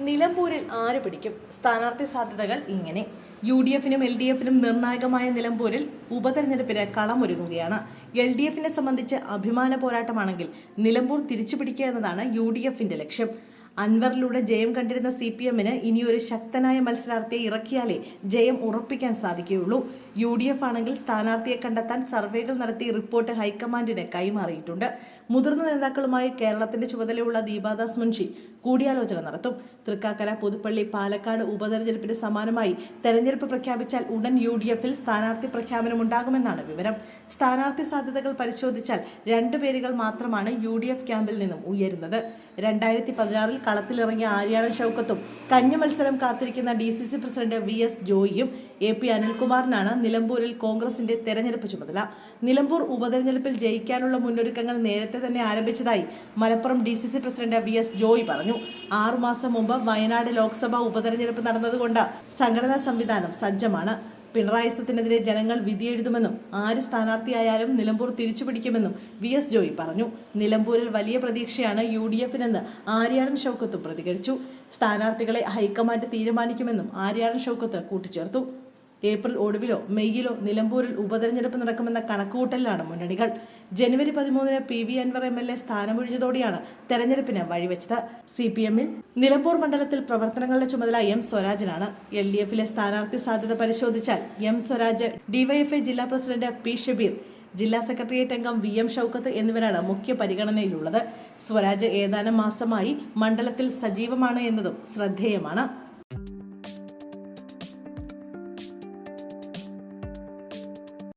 നിലമ്പൂരിൽ ആര് പിടിക്കും? സ്ഥാനാർത്ഥി സാധ്യതകൾ ഇങ്ങനെ. യു ഡി എഫിനും എൽ ഡി എഫിനും നിർണായകമായ നിലമ്പൂരിൽ ഉപതെരഞ്ഞെടുപ്പിന് കളമൊരുങ്ങുകയാണ്. എൽ ഡി എഫിനെ സംബന്ധിച്ച് അഭിമാന പോരാട്ടമാണെങ്കിൽ നിലമ്പൂർ തിരിച്ചുപിടിക്കുക എന്നതാണ് യു ഡി എഫിന്റെ ലക്ഷ്യം. അൻവറിലൂടെ ജയം കണ്ടിരുന്ന സി പി എമ്മിന് ഇനിയൊരു ശക്തനായ മത്സരാർത്ഥിയെ ഇറക്കിയാലേ ജയം ഉറപ്പിക്കാൻ സാധിക്കുകയുള്ളൂ. യു ഡി എഫ് ആണെങ്കിൽ സ്ഥാനാർത്ഥിയെ കണ്ടെത്താൻ സർവേകൾ നടത്തി റിപ്പോർട്ട് ഹൈക്കമാൻഡിന് കൈമാറിയിട്ടുണ്ട്. മുതിർന്ന നേതാക്കളുമായി കേരളത്തിന്റെ ചുമതലയുള്ള ദീപാദാസ് മുൻഷി കൂടിയാലോചന നടത്തും. തൃക്കാക്കര പുതുപ്പള്ളി പാലക്കാട് ഉപതെരഞ്ഞെടുപ്പിന് സമാനമായി തെരഞ്ഞെടുപ്പ് പ്രഖ്യാപിച്ചാൽ ഉടൻ യു ഡി എഫിൽ സ്ഥാനാർത്ഥി പ്രഖ്യാപനം ഉണ്ടാകുമെന്നാണ് വിവരം. സ്ഥാനാർത്ഥി സാധ്യതകൾ പരിശോധിച്ചാൽ രണ്ട് പേരുകൾ മാത്രമാണ് യു ഡി എഫ് ക്യാമ്പിൽ നിന്നും ഉയരുന്നത്. രണ്ടായിരത്തി പതിനാറിൽ കളത്തിലിറങ്ങിയ ആര്യാടൻ ഷൗക്കത്തും കന്നി മത്സരം കാത്തിരിക്കുന്ന D C C president V S ജോയിയും A P അനിൽകുമാറിനാണ് നിലമ്പൂരിൽ കോൺഗ്രസിന്റെ തെരഞ്ഞെടുപ്പ് ചുമതല. നിലമ്പൂർ ഉപതെരഞ്ഞെടുപ്പിൽ ജയിക്കാനുള്ള മുന്നൊരുക്കങ്ങൾ നേരത്തെ തന്നെ ആരംഭിച്ചതായി Malappuram D C C president V S Joy പറഞ്ഞു. ആറുമാസം മുമ്പ് വയനാട് ലോക്സഭാ ഉപതെരഞ്ഞെടുപ്പ് നടന്നതുകൊണ്ട് സംഘടനാ സംവിധാനം സജ്ജമാണ്. പിണറായി സത്തിനെതിരെ ജനങ്ങൾ വിധിയെഴുതുമെന്നും ആര് സ്ഥാനാർത്ഥിയായാലും നിലമ്പൂർ തിരിച്ചുപിടിക്കുമെന്നും വി എസ് ജോയി പറഞ്ഞു. നിലമ്പൂരിൽ വലിയ പ്രതീക്ഷയാണ് യു ഡി എഫിനെന്ന് ആര്യാടൻ ഷൗക്കത്തും പ്രതികരിച്ചു. സ്ഥാനാർത്ഥികളെ ഹൈക്കമാൻഡ് തീരുമാനിക്കുമെന്നും ആര്യാടൻ ഷൗക്കത്ത് കൂട്ടിച്ചേർത്തു. ഏപ്രിൽ ഒടുവിലോ മെയ്യിലോ നിലമ്പൂരിൽ ഉപതെരഞ്ഞെടുപ്പ് നടക്കുമെന്ന കണക്കുകൂട്ടലിലാണ് മുന്നണികൾ. ജനുവരി പതിമൂന്നിന് P V Anvar M L A സ്ഥാനമൊഴിഞ്ഞതോടെയാണ് തെരഞ്ഞെടുപ്പിന് വഴിവെച്ചത്. സി പി എമ്മിൽ നിലമ്പൂർ മണ്ഡലത്തിൽ പ്രവർത്തനങ്ങളുടെ ചുമതല എം സ്വരാജിനാണ്. എൽ ഡി എഫിലെ സ്ഥാനാർത്ഥി സാധ്യത പരിശോധിച്ചാൽ എം സ്വരാജ് ഡിവൈഎഫ്ഐ ജില്ലാ പ്രസിഡന്റ് പി ഷബീർ ജില്ലാ സെക്രട്ടേറിയറ്റ് അംഗം വി എം ഷൌക്കത്ത് എന്നിവരാണ് മുഖ്യ പരിഗണനയിലുള്ളത്. സ്വരാജ് ഏതാനും മാസമായി മണ്ഡലത്തിൽ സജീവമാണ് എന്നതും ശ്രദ്ധേയമാണ്.